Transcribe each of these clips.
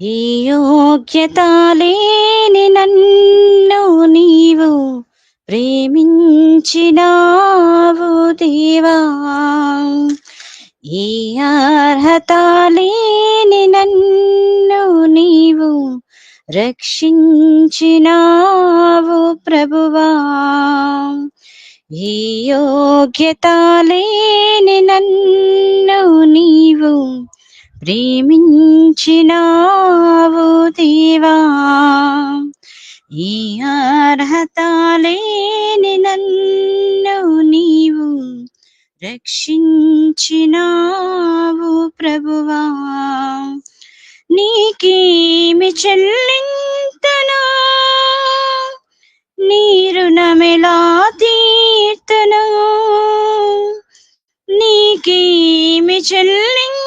ఈ యోగ్యత లేని నన్ను నీవు ప్రేమించినావు దేవా. ఈ అర్హత లేని నన్ను నీవు రక్షించినావు ప్రభువా. ఈ యోగ్యత లేని నన్ను నీవు ప్రేమించినావు దేవా ఈ అర్హత లేని నన్ను నీవు రక్షించినావు ప్రభువా. నీకేమి చెల్లింతను నీరు నమెలా తీర్తను నీకేమి చెల్లింతను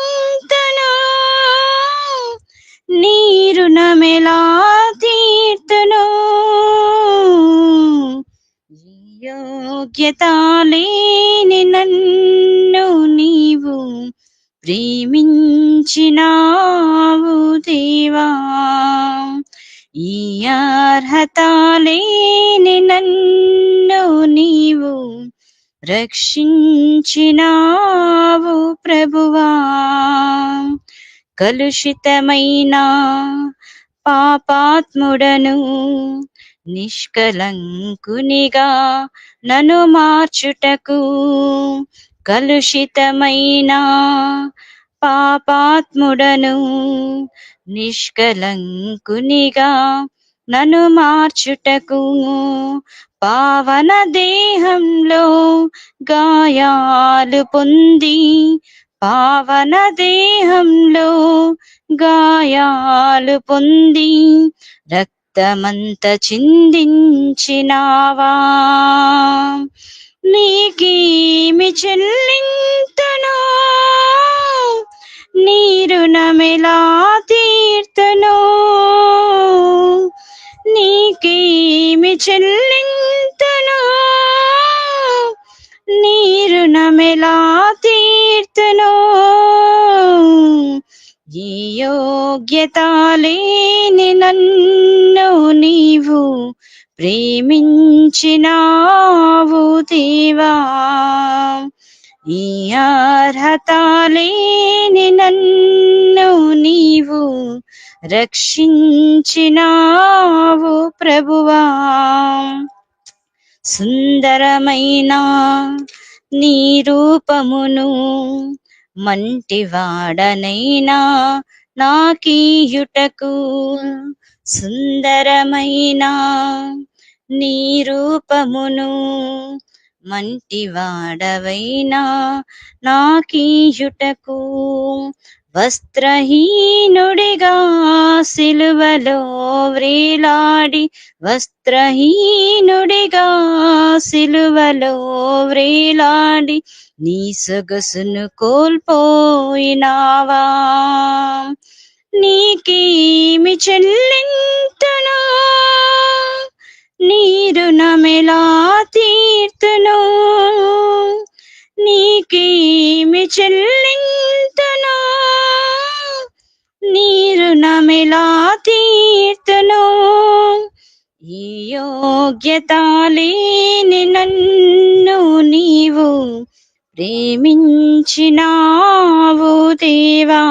ఎలా తీర్తును? యోగ్యత లేని నన్ను నీవు ప్రేమించినావు దేవా. ఈ అర్హత లేని నన్ను నీవు రక్షించినావు ప్రభువా. కలుషితమైన పాపాత్ముడను నిష్కలంకునిగా నన్ను మార్చుటకు కలుషితమైన పాపాత్ముడను నిష్కలంకునిగా నన్ను మార్చుటకు పావన దేహంలో గాయాలు పొంది పావన దేహంలో గాయాలు పొంది రక్తమంత చిందించినావా? నీకేమి చెల్లింతను? నీరు నమెలా తీర్తను? నీకేమి చెల్లింతను? నీరు తీ తీర్తను ఈ యోగ్యత లేని నన్ను నీవు ప్రేమించినావు దేవా. ఈ అర్హత లేని నన్ను నీవు రక్షించినావు ప్రభువా. సుందరమైన నీ రూపమును మంటివాడనైనా నాకీయుటకు సుందరమైన నీ రూపమును మంటివాడవైనా నాకీయుటకు వస్త్రహీనుడిగా సిలువలో వ్రీలాడి వస్త్రహీనుడిగా సిలువలో వ్రీలాడి నీ సొగసును కోల్పోయినావా? నీకేమి చెల్లింతును? నీరు నమెలా తీర్తును? నీకేమి చెల్లింతను నీరు నమిలా తీర్తును. ఈ యోగ్యత లేని నన్ను నీవు ప్రేమించినావు దేవా.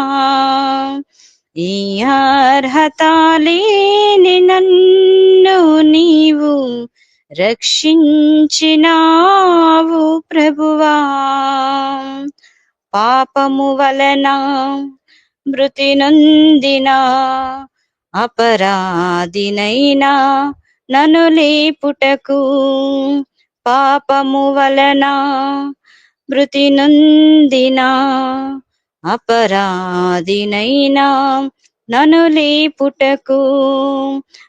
ఈ అర్హత లేని నన్ను నీవు రక్షించినావు ప్రభువా. పాపము వలన మృతి నొందిన అపరాధినైనా నను లేపుటకు పాపము వలన మృతి నొందిన అపరాధినైనా నన్ను లేపుటకు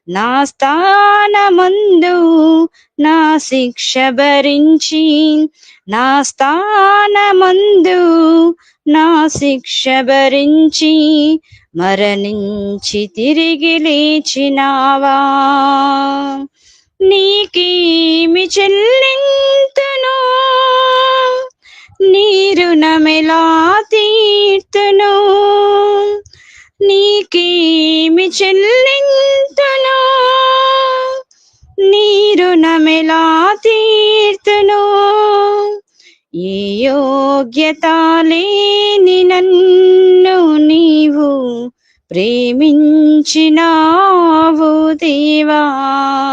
నా స్థానమందు నా శిక్ష భరించి నా స్థానమందు నా శిక్ష భరించి మరణించి తిరిగి లేచినావా? నీకేమి చెల్లింతును? నీరు నమెలా తీర్తును? నీకేమి చెల్లింతును నీరు నమెలా తీర్తును ఏ యోగ్యత లేని నన్ను నీవు ప్రేమించినావు దేవా?